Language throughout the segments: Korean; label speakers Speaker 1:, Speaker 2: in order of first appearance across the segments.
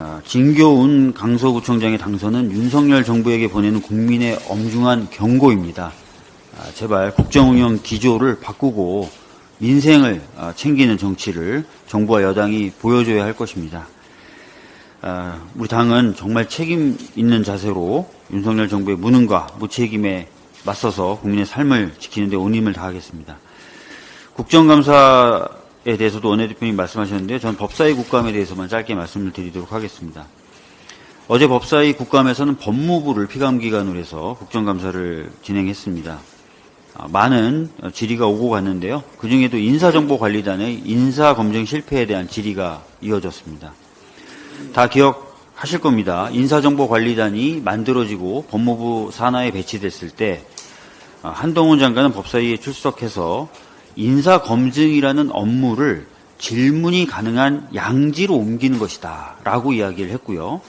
Speaker 1: 아, 진교훈 강서구청장의 당선은 윤석열 정부에게 보내는 국민의 엄중한 경고입니다. 아, 제발 국정운영 기조를 바꾸고 민생을 아, 챙기는 정치를 정부와 여당이 보여줘야 할 것입니다. 아, 우리 당은 정말 책임 있는 자세로 윤석열 정부의 무능과 무책임에 맞서서 국민의 삶을 지키는 데 온 힘을 다하겠습니다. 국정감사에 대해서도 원내대표님 말씀하셨는데요. 전 법사위 국감에 대해서만 짧게 말씀을 드리도록 하겠습니다. 어제 법사위 국감에서는 법무부를 피감기관으로 해서 국정감사를 진행했습니다. 아, 많은 질의가 오고 갔는데요. 그 중에도 인사정보관리단의 인사검증 실패에 대한 질의가 이어졌습니다. 다 기억하실 겁니다. 인사정보관리단이 만들어지고 법무부 산하에 배치됐을 때 아, 한동훈 장관은 법사위에 출석해서 인사 검증이라는 업무를 질문이 가능한 양지로 옮기는 것이다 라고 이야기를 했고요.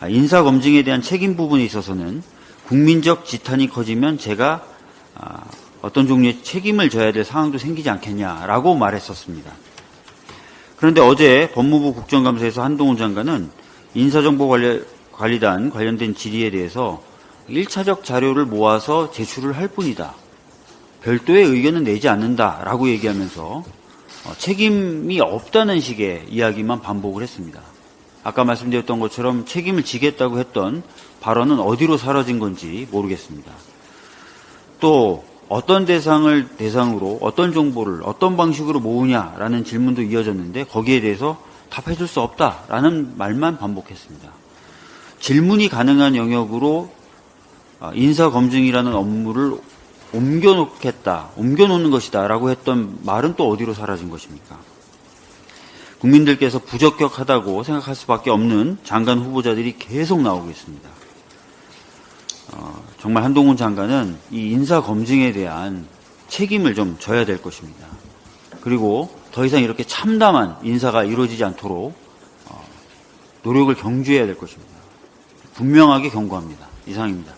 Speaker 1: 아, 인사 검증에 대한 책임 부분에 있어서는 국민적 지탄이 커지면 제가 아, 어떤 종류의 책임을 져야 될 상황도 생기지 않겠냐라고 말했었습니다. 그런데 어제 법무부 국정감사에서 한동훈 장관은 인사정보관리단 관련된 질의에 대해서 1차적 자료를 모아서 제출을 할 뿐이다. 별도의 의견은 내지 않는다라고 얘기하면서 어, 책임이 없다는 식의 이야기만 반복을 했습니다. 아까 말씀드렸던 것처럼 책임을 지겠다고 했던 발언은 어디로 사라진 건지 모르겠습니다. 또 어떤 대상을 대상으로 어떤 정보를 어떤 방식으로 모으냐라는 질문도 이어졌는데 거기에 대해서 답해 줄 수 없다라는 말만 반복했습니다. 질문이 가능한 영역으로 아, 인사검증이라는 업무를 옮겨놓겠다, 옮겨놓는 것이다 라고 했던 말은 또 어디로 사라진 것입니까? 국민들께서 부적격하다고 생각할 수밖에 없는 장관 후보자들이 계속 나오고 있습니다. 어, 정말 한동훈 장관은 이 인사 검증에 대한 책임을 좀 져야 될 것입니다. 그리고 더 이상 이렇게 참담한 인사가 이루어지지 않도록 어, 노력을 경주해야 될 것입니다. 분명하게 경고합니다. 이상입니다.